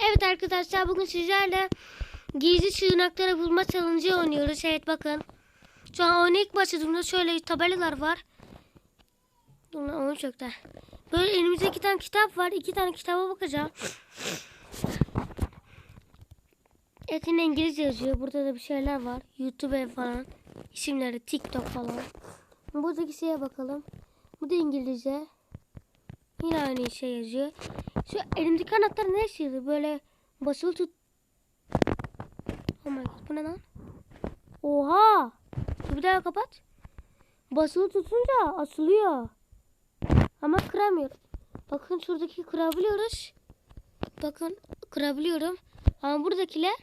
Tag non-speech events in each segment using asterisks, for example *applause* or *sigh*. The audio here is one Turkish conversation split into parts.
Evet arkadaşlar bugün sizlerle gizli sığınakları bulma challenge oynuyoruz. Evet bakın. Şu an oyuna ilk başladığımda şöyle tabelalar var. Dur lan oyun çöktü. Böyle elimizde iki tane kitap var. İki tane kitaba bakacağım. Etin İngilizce yazıyor. Burada da bir şeyler var. YouTube falan. İsimleri TikTok falan. Buradaki şeye bakalım. Bu da İngilizce. Yine aynı şey yazıyor. Şu elimdeki anahtar ne işiyor? Böyle basılı tut. Oh my god bu ne lan? Oha! Dur bir daha kapat. Basılı tutunca asılıyor. Ama kıramıyor. Bakın şuradaki kırabiliyoruz. Bakın kırabiliyorum. Ama buradakiler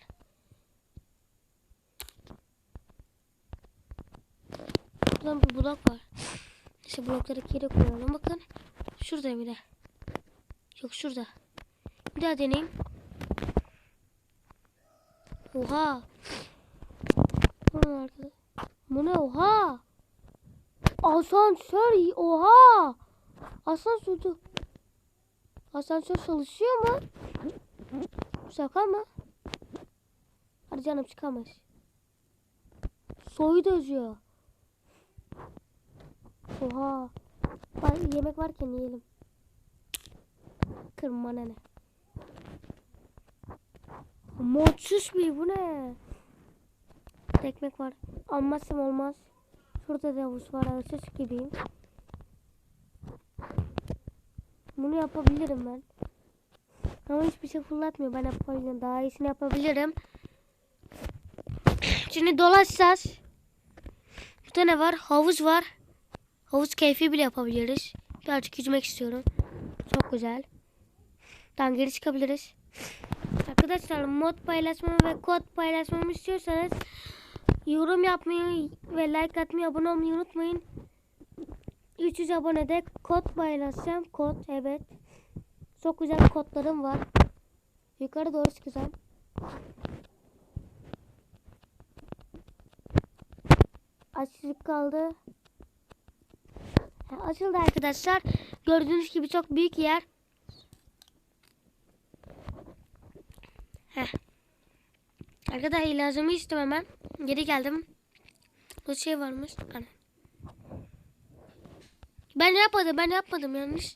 Buradan bir blok var. İşte blokları geri koyalım. Bakın. Şurada bir de. Yok şurada. Bir daha deneyeyim. Oha. Bu ne oha? Asansör oha. Asansör. Asansör çalışıyor mu? Şaka mı? Hadi canım çıkamaz. Soyu da yazıyor. Oha. Bak, yemek varken yiyelim. Kırma ne ne. Modsuz bir bu ne? Ekmek var. Almazsam olmaz. Şurada da havuz var. Havuz gibiyim. Bunu yapabilirim ben. Ama hiçbir şey fırlatmıyor. Ben yapabilirim. Daha iyisini yapabilirim. Şimdi dolaşacağız. Burada ne var? Havuz var. Havuz keyfi bile yapabiliriz. Birazcık yüzmek istiyorum. Çok güzel. Daha geri çıkabiliriz. Arkadaşlar mod paylaşmamı ve kod paylaşmamı istiyorsanız yorum yapmayı ve like atmayı abone olmayı unutmayın. 300 abonede kod paylaşacağım. Kod evet. Çok güzel kodlarım var. Yukarı doğru çıkacağım. Açlık kaldı. Açıldı arkadaşlar. Gördüğünüz gibi çok büyük yer. Heh. Arkadaşlar ilacımı içtim hemen. Geri geldim. Bu şey varmış. Ana. Ben yapmadım. Ben yapmadım yanlış.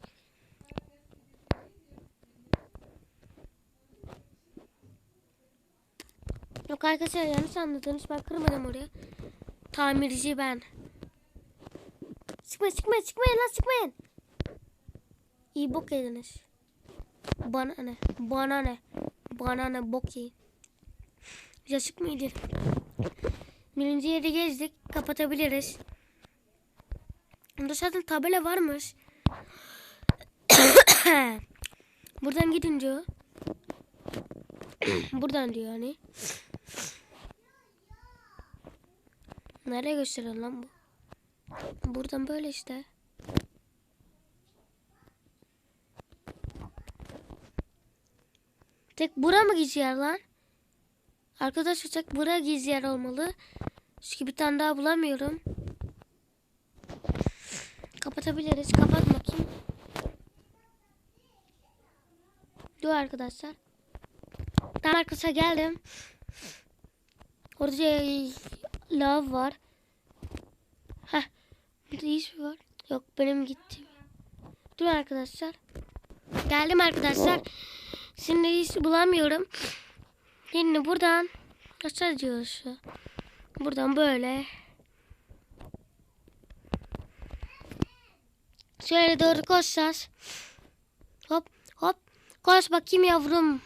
Yok arkadaşlar yanlış anladınız. Ben kırmadım oraya. Tamirci ben. Çıkmayın çıkmayın çıkmayın lan çıkmayın. İyi bok yediniz. Bana ne? Bana ne? Bana ne bok yiyin. Yaşık mıydı? Birinci yeri gezdik. Kapatabiliriz. Burada zaten tabela varmış. *coughs* Buradan gidin diyor. *coughs* Buradan diyor hani. Nereye gösteriyor lan bu? Buradan böyle işte. Tek bura mı gizli yer lan? Arkadaşlar tek bura gizli yer olmalı. Çünkü bir tane daha bulamıyorum. Kapatabiliriz. Kapat bakayım. Dur arkadaşlar. Tamam arkadaşlar geldim. Orada şey, lav var. Heh. Bir de iş var. Yok benim gitti. Dur arkadaşlar. Geldim arkadaşlar. Şimdi hiç bulamıyorum. Şimdi buradan nasıl diyoruz? Buradan böyle. Şöyle doğru koşacağız. Hop hop. Koş bakayım yavrum.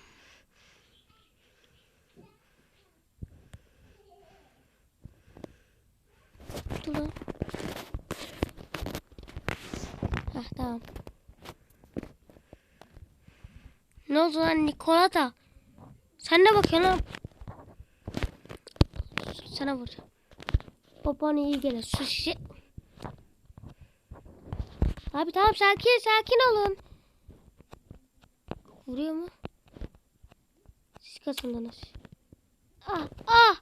Dur lan. Heh, tamam. Ne oldu lan Nikolata? Sen ne bakıyorsun lan? Sana vuracağım. Babanı iyi gelir. Sus şişe. Abi tamam sakin sakin olun. Vuruyor mu? Siz kasındınız. Ah ah.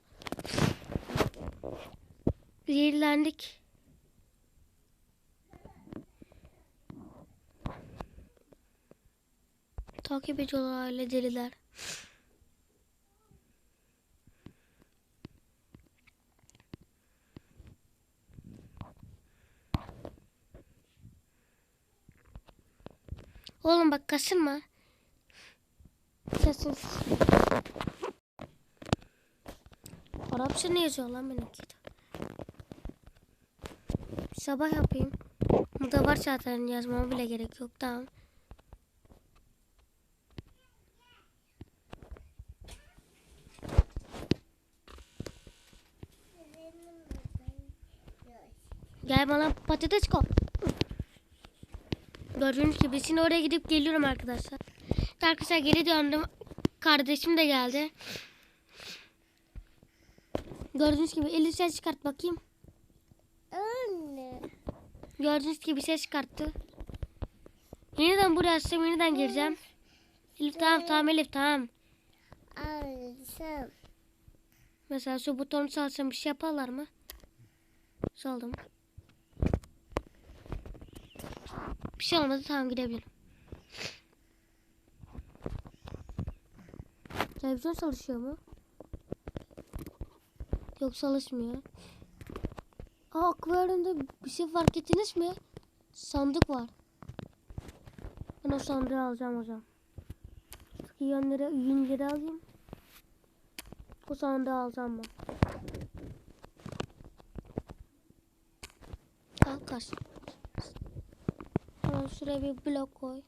Zehirlendik. Takip ediyorlar aile deliler. Oğlum bak kaşınma. Sesin. Arapça ne yazıyor lan benimki. Sabah yapayım. Burada var zaten yazmama bile gerek yok. Tamam. Gel bana patates koy. Gördüğünüz gibi şimdi oraya gidip geliyorum arkadaşlar. Arkadaşlar geri döndüm. Kardeşim de geldi. Gördüğünüz gibi eli ses çıkart bakayım. Anne. Gördüğünüz gibi ses çıkarttı. Yeniden buraya açacağım. Yeniden gireceğim. Elif tamam tamam Elif tamam. Mesela şu butonu salsam bir şey yaparlar mı? Saldım. Bir şey olmadı tamam gidebilirim. Televizyon çalışıyor mu? Yok çalışmıyor. Aa akvaryumda bir şey fark ettiniz mi? Sandık var. Ben o sandığı alacağım o zaman. Yönleri, yünleri alayım. Bu sandığı alacağım ben. Al kaç. Hemen şuraya bir blok koy.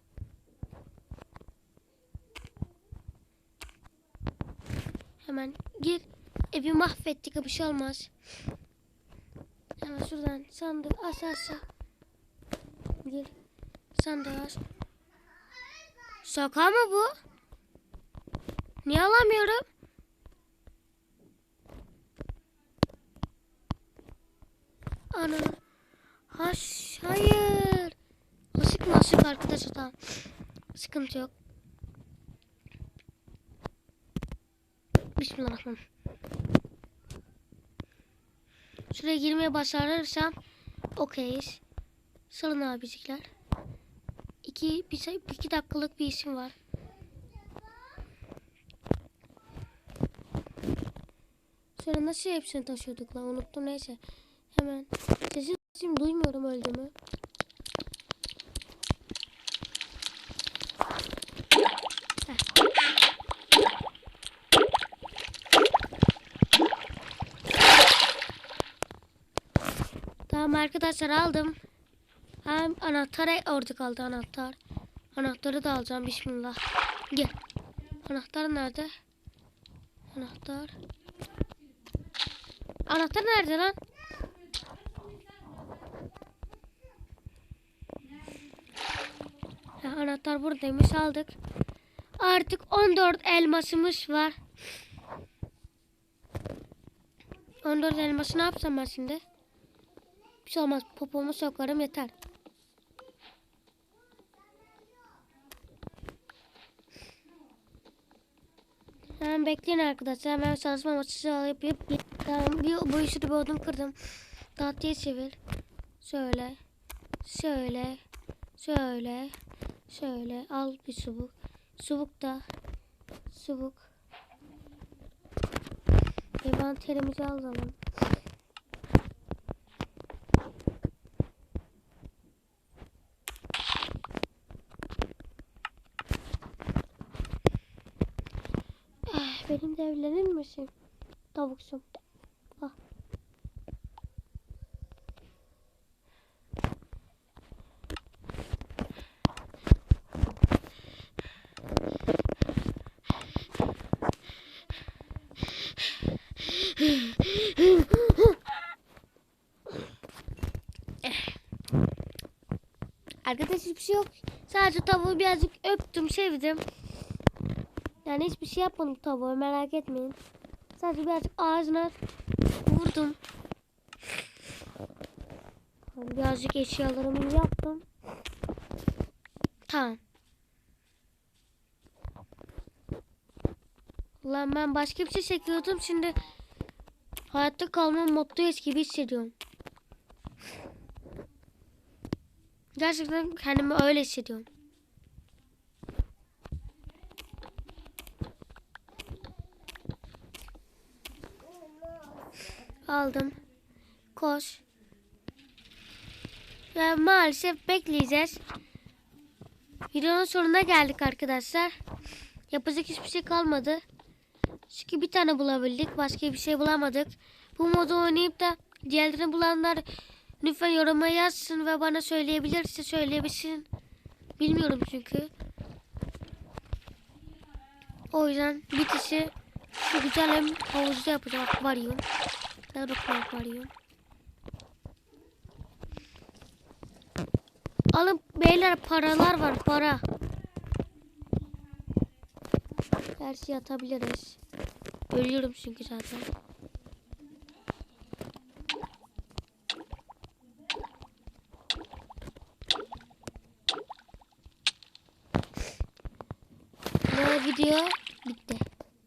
Hemen gir. Evi mahvettik bir şey olmaz. Hemen şuradan sandık aç aşağı. Gir. Sandığı aç. Şaka mı bu? Niye alamıyorum? Ana. Haş, hayır. Mı asık arkadaşlar tamam. Sıkıntı yok. Bismillahirrahmanirrahim. Şuraya girmeye başarırsam okeyiz. Salın abicikler. İki, bir, iki dakikalık bir işim var. Sonra nasıl hepsini taşıyorduk lan unuttum neyse. Hemen sesim duymuyorum öldü mü? Tamam arkadaşlar aldım. Hem anahtarı orada kaldı anahtar. Anahtarı da alacağım bismillah. Gel. Anahtar nerede? Anahtar. Anahtar nerede lan? Ha, anahtar buradaymış aldık. Artık 14 elmasımız var. 14 elması ne yapsam ben şimdi? Bir şey olmaz. Popomu sokarım yeter. Hemen bekleyin arkadaşlar. Hemen çalışma masası yapıp tamam, bir, bu işi bir odun kırdım. Tahtaya çevir. Şöyle. Şöyle. Şöyle. Şöyle. Al bir subuk. Subuk da. Subuk. Envanterimizi alalım. Ah, Benim de evlenir misin? Tavuksum. Ah. Arkadaşlar hiçbir şey yok. Sadece tavuğu birazcık öptüm, sevdim. Yani hiçbir şey yapmadım tavuğa merak etmeyin. Sadece birazcık ağzına vurdum. Birazcık eşyalarımı yaptım. Tamam. Ulan ben başka bir şey çekiyordum şimdi Hayatta kalma moddayız gibi hissediyorum. Gerçekten kendimi öyle hissediyorum. Aldım. Koş. Ve maalesef bekleyeceğiz. Videonun sonuna geldik arkadaşlar. Yapacak hiçbir şey kalmadı. Çünkü bir tane bulabildik. Başka bir şey bulamadık. Bu modu oynayıp da diğerlerini bulanlar lütfen yoruma yazsın ve bana söyleyebilirse söyleyebilsin. Bilmiyorum çünkü. O yüzden bitişi şu güzel hem havuzda yapacağım akvaryum. Bakalım akvaryum. Alın beyler paralar var para. Her şeyi atabiliriz. Ölüyorum çünkü zaten. Video bitti.